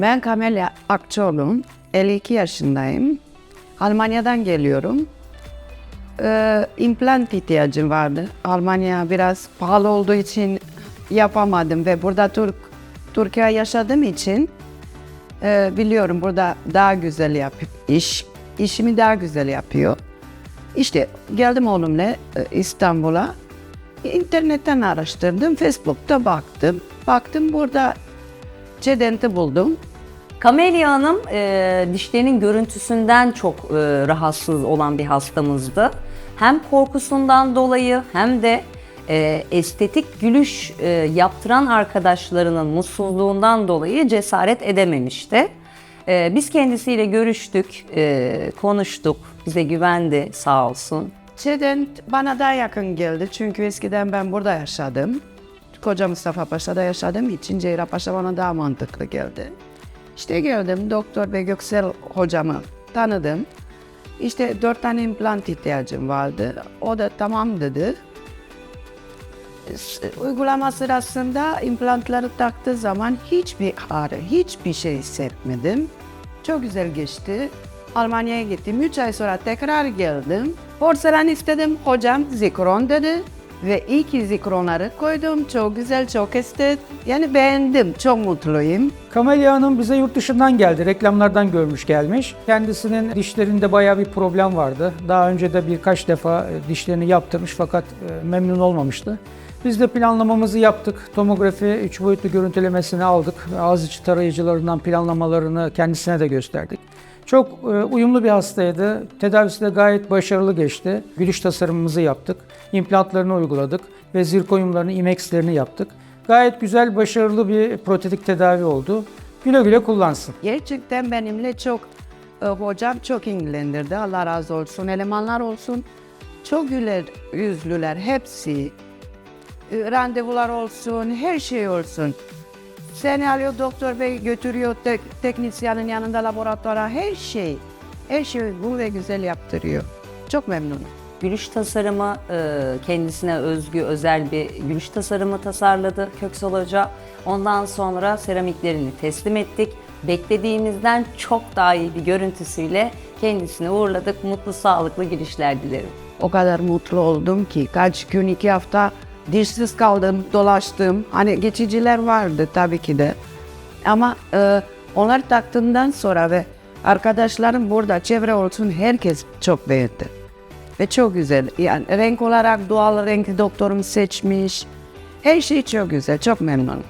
Ben Kamelya Akçoğlu, 52 yaşındayım. Almanya'dan geliyorum. Ee, implant ihtiyacım vardı. Almanya biraz pahalı olduğu için yapamadım ve burada Türk Türkiye yaşadığım için e, biliyorum burada daha güzel yap iş. İşimi daha güzel yapıyor. İşte geldim oğlumla e, İstanbul'a. İnternetten araştırdım, Facebook'ta baktım. Baktım burada Cedent'i buldum. Kamelya Hanım e, dişlerinin görüntüsünden çok e, rahatsız olan bir hastamızdı. Hem korkusundan dolayı hem de e, estetik gülüş e, yaptıran arkadaşlarının mutsuzluğundan dolayı cesaret edememişti. E, biz kendisiyle görüştük, e, konuştuk, bize güvendi sağ olsun. Cedent bana daha yakın geldi çünkü eskiden ben burada yaşadım. Koca Mustafa Paşa'da yaşadığım için Cerrahpaşa bana daha mantıklı geldi. İşte geldim doktor ve Göksel hocamı tanıdım. İşte dört tane implant ihtiyacım vardı. O da tamam dedi. Uygulama sırasında implantları taktığı zaman hiçbir ağrı, hiçbir şey hissetmedim. Çok güzel geçti. Almanya'ya gittim. Üç ay sonra tekrar geldim. Porselen istedim. Hocam zikron dedi. Ve iyi ki zikronları koydum. Çok güzel, çok estetik. Yani beğendim. Çok mutluyum. Kamelya Hanım bize yurt dışından geldi. Reklamlardan görmüş gelmiş. Kendisinin dişlerinde bayağı bir problem vardı. Daha önce de birkaç defa e, dişlerini yaptırmış fakat e, memnun olmamıştı. Biz de planlamamızı yaptık. Tomografi 3 boyutlu görüntülemesini aldık. Ağız içi tarayıcılarından planlamalarını kendisine de gösterdik. Çok e, uyumlu bir hastaydı. Tedavisi de gayet başarılı geçti. Gülüş tasarımımızı yaptık. İmplantlarını uyguladık ve zirkonyumlarını, imekslerini yaptık. Gayet güzel, başarılı bir protetik tedavi oldu. Güle güle kullansın. Gerçekten benimle çok e, hocam çok ilgilendirdi. Allah razı olsun. Elemanlar olsun. Çok güler yüzlüler hepsi. E, Randevular olsun, her şey olsun. Seni alıyor doktor bey götürüyor tek, teknisyenin yanında laboratuvara her şey. Her şey bu ve güzel yaptırıyor. Çok memnunum. Gülüş tasarımı e, kendisine özgü özel bir gülüş tasarımı tasarladı Köksal Hoca. Ondan sonra seramiklerini teslim ettik. Beklediğimizden çok daha iyi bir görüntüsüyle kendisini uğurladık. Mutlu, sağlıklı gülüşler dilerim. O kadar mutlu oldum ki kaç gün iki hafta dişsiz kaldım, dolaştım. Hani geçiciler vardı tabii ki de. Ama e, onlar taktığından sonra ve arkadaşlarım burada çevre olsun herkes çok beğendi. Ve çok güzel. Yani renk olarak doğal renk doktorum seçmiş. Her şey çok güzel, çok memnunum.